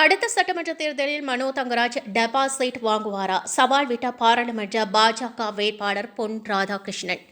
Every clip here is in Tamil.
அடுத்த சட்டமன்ற தேர்தலில் மனோ தங்கராஜ் டெபாசிட் வாங்குவாரா? சவால் விட்ட பாராளுமன்ற பாஜக வேட்பாளர் பொன் ராதாகிருஷ்ணன்.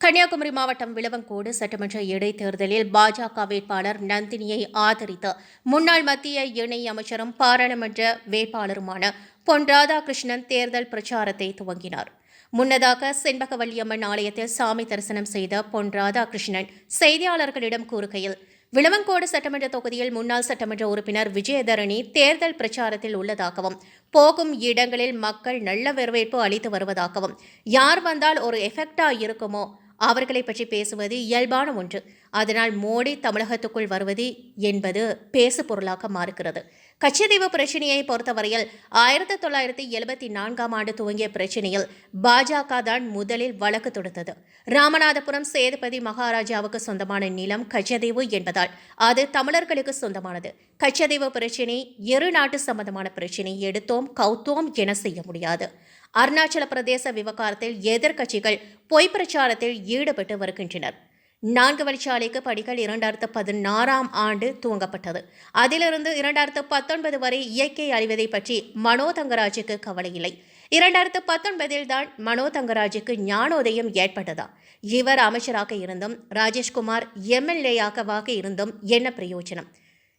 கன்னியாகுமரி மாவட்டம் விளவங்கோடு சட்டமன்ற இடைத்தேர்தலில் பாஜக வேட்பாளர் நந்தினியை ஆதரித்த முன்னாள் மத்திய இணை அமைச்சரும் பாராளுமன்ற வேட்பாளருமான பொன் ராதாகிருஷ்ணன் தேர்தல் பிரச்சாரத்தை துவங்கினார். முன்னதாக செண்பகவல்லியம்மன் ஆலயத்தில் சாமி தரிசனம் செய்த பொன் ராதாகிருஷ்ணன் செய்தியாளர்களிடம் கூறுகையில் விளவங்கோடு சட்டமன்ற தொகுதியில் முன்னாள் சட்டமன்ற உறுப்பினர் விஜயதரணி தேர்தல் பிரச்சாரத்தில் உள்ளதாகவும் போகும் இடங்களில் மக்கள் நல்ல வரவேற்பு அளித்து வருவதாகவும் யார் வந்தால் ஒரு எஃபெக்டா இருக்குமோ அவர்களை பற்றி பேசுவது இயல்பான ஒன்று. அதனால் மோடி தமிழகத்துக்குள் வருவது என்பது பேசு பொருளாக மாறுகிறது. கச்சதீவு பிரச்சனையை பொறுத்தவரையில் ஆயிரத்தி தொள்ளாயிரத்தி எழுபத்தி நான்காம் ஆண்டு துவங்கிய பிரச்சனையில் பாஜக தான் முதலில் வழக்கு தொடுத்தது. ராமநாதபுரம் சேதுபதி மகாராஜாவுக்கு சொந்தமான நிலம் கச்சதீவு என்பதால் அது தமிழர்களுக்கு சொந்தமானது. கச்சதீவு பிரச்சினை இரு நாட்டு சம்பந்தமான பிரச்சினை. எடுத்தோம் கவுத்தோம் என செய்ய முடியாது. அருணாச்சல பிரதேச விவகாரத்தில் எதிர்க்கட்சிகள் பொய் பிரச்சாரத்தில் ஈடுபட்டு வருகின்றனர். நான்கு வழிச்சாலைக்கு படிகள் இரண்டாயிரத்து பதினாறாம் ஆண்டு துவங்கப்பட்டது. அதிலிருந்து இரண்டாயிரத்து பத்தொன்பது வரை இயற்கை அழிவதை பற்றி மனோ தங்கராஜுக்கு கவலை இல்லை இரண்டாயிரத்து பத்தொன்பதில் தான் மனோ தங்கராஜுக்கு ஞானோதயம் ஏற்பட்டதா? இவர் அமைச்சராக இருந்தும் ராஜேஷ்குமார் எம்எல்ஏயாகவாக இருந்தும் என்ன பிரயோஜனம்?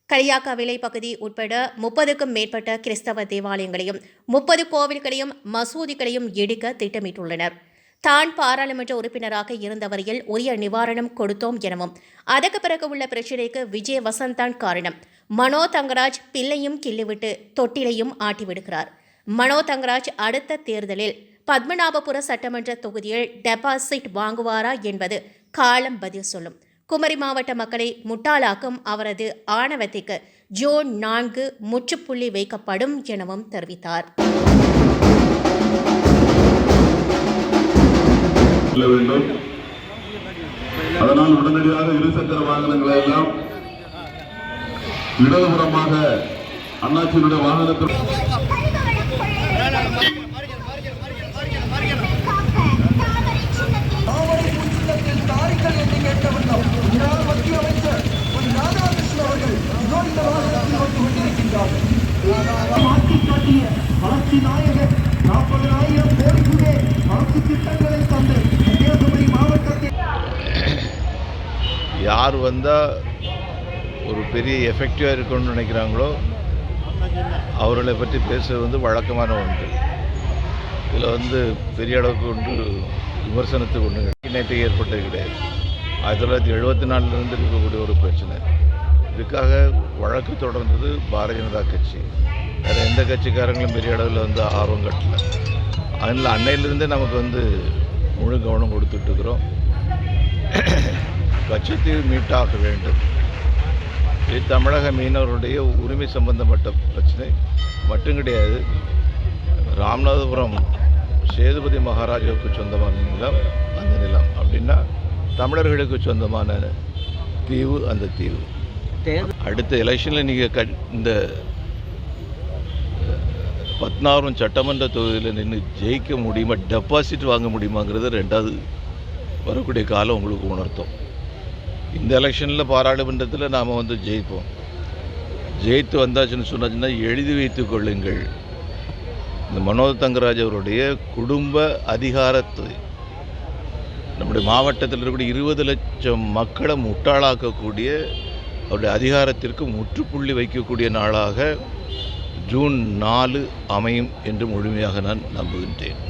களியாக்காவிலை பகுதி உட்பட முப்பதுக்கும் மேற்பட்ட கிறிஸ்தவ தேவாலயங்களையும் முப்பது கோவில்களையும் மசூதிகளையும் இடிக்க திட்டமிட்டுள்ளனர். தான் பாராளுமன்ற உறுப்பினராக இருந்த வரையில் உரிய நிவாரணம் கொடுத்தோம் எனவும் அதற்கு பிறகு உள்ள பிரச்சினைக்கு விஜய் வசந்தான் காரணம். மனோ தங்கராஜ் பிள்ளையும் கிள்ளிவிட்டு தொட்டிலையும் ஆட்டிவிடுகிறார். மனோ தங்கராஜ் அடுத்த தேர்தலில் பத்மநாபபுர சட்டமன்ற தொகுதியில் டெபாசிட் வாங்குவாரா என்பது காலம் பதில் சொல்லும். குமரி மாவட்ட மக்களை முட்டாளாக்கும் அவரது ஆணவத்திற்கு ஜூன் நான்கு முற்றுப்புள்ளி வைக்கப்படும் எனவும் தெரிவித்தார். செல்ல வேண்டும். அதனால் உடனடியாக இருசக்கர வாகனங்களை எல்லாம் இடதுபுறமாக அண்ணாச்சியினுடைய வாகனத்தில் வளர்ச்சி நாயகர் நாற்பது என்று கேட்டவண்ணம் முன்னாள் மத்திய அமைச்சர் பொன் ராதாகிருஷ்ணன் அவர்கள் இதோ இந்த வாகனத்தில் வந்து கொண்டிருக்கின்றார்கள் மாற்றி காட்டிய வளர்ச்சி நாயகர் நாற்பதனாயிரம் கோடிக்குள்ளே வளர்ச்சி திட்டங்களை தந்து கன்னியாகுமரி மாவட்டத்தில் யார் வந்தால் ஒரு பெரிய எஃபெக்டிவாக இருக்கணும்னு நினைக்கிறாங்களோ அவர்களை பற்றி பேசுவது வந்து வழக்கமான ஒன்று. இதில் வந்து பெரிய அளவுக்கு ஒன்று விமர்சனத்துக்கு ஒன்று நேற்று ஏற்பட்டது கிடையாது. ஆயிரத்தி தொள்ளாயிரத்தி எழுபத்தி நாலுலேருந்து இருக்கக்கூடிய ஒரு பிரச்சனை. இதுக்காக வழக்கு தொடர்ந்தது பாரதிய ஜனதா கட்சி. வேறு எந்த கட்சிக்காரங்களும் பெரிய அளவில் வந்து ஆர்வம் கட்டல. அதனால் அன்னையிலிருந்தே நமக்கு வந்து முழு கவனம் கொடுத்துட்ருக்குறோம் கச்சத்தீவு மீட்டாக வேண்டும். இது தமிழக மீனவர்களுடைய உரிமை சம்பந்தப்பட்ட பிரச்சனை. மட்டும் கிடையாது ராமநாதபுரம் சேதுபதி மகாராஜாவுக்கு சொந்தமான நிலம் அந்த நிலம். அப்படின்னா தமிழர்களுக்கு சொந்தமான தீவு அந்த தீவு. அடுத்த எலெக்ஷனில் நீங்கள் க இந்த பத்னாவரம் சட்டமன்ற தொகுதியில் நின்று ஜெயிக்க முடியுமா டெபாசிட் வாங்க முடியுமாங்கிறது ரெண்டாவது வரக்கூடிய காலம் உங்களுக்கு உணர்த்தும். இந்த எலெக்ஷனில் பாராளுமன்றத்தில் நாம் வந்து ஜெயிப்போம். ஜெயித்து வந்தாச்சுன்னு சொன்னாச்சுன்னா எழுதி வைத்து கொள்ளுங்கள். இந்த மனோஜ் தங்கராஜ் அவருடைய குடும்ப அதிகாரத்தை நம்முடைய மாவட்டத்தில் இருக்கக்கூடிய இருபது லட்சம் மக்களை முட்டாளாக்கக்கூடிய அவருடைய அதிகாரத்திற்கு முற்றுப்புள்ளி வைக்கக்கூடிய நாளாக ஜூன் நாலு அமையும் என்று முழுமையாக நான் நம்புகின்றேன்.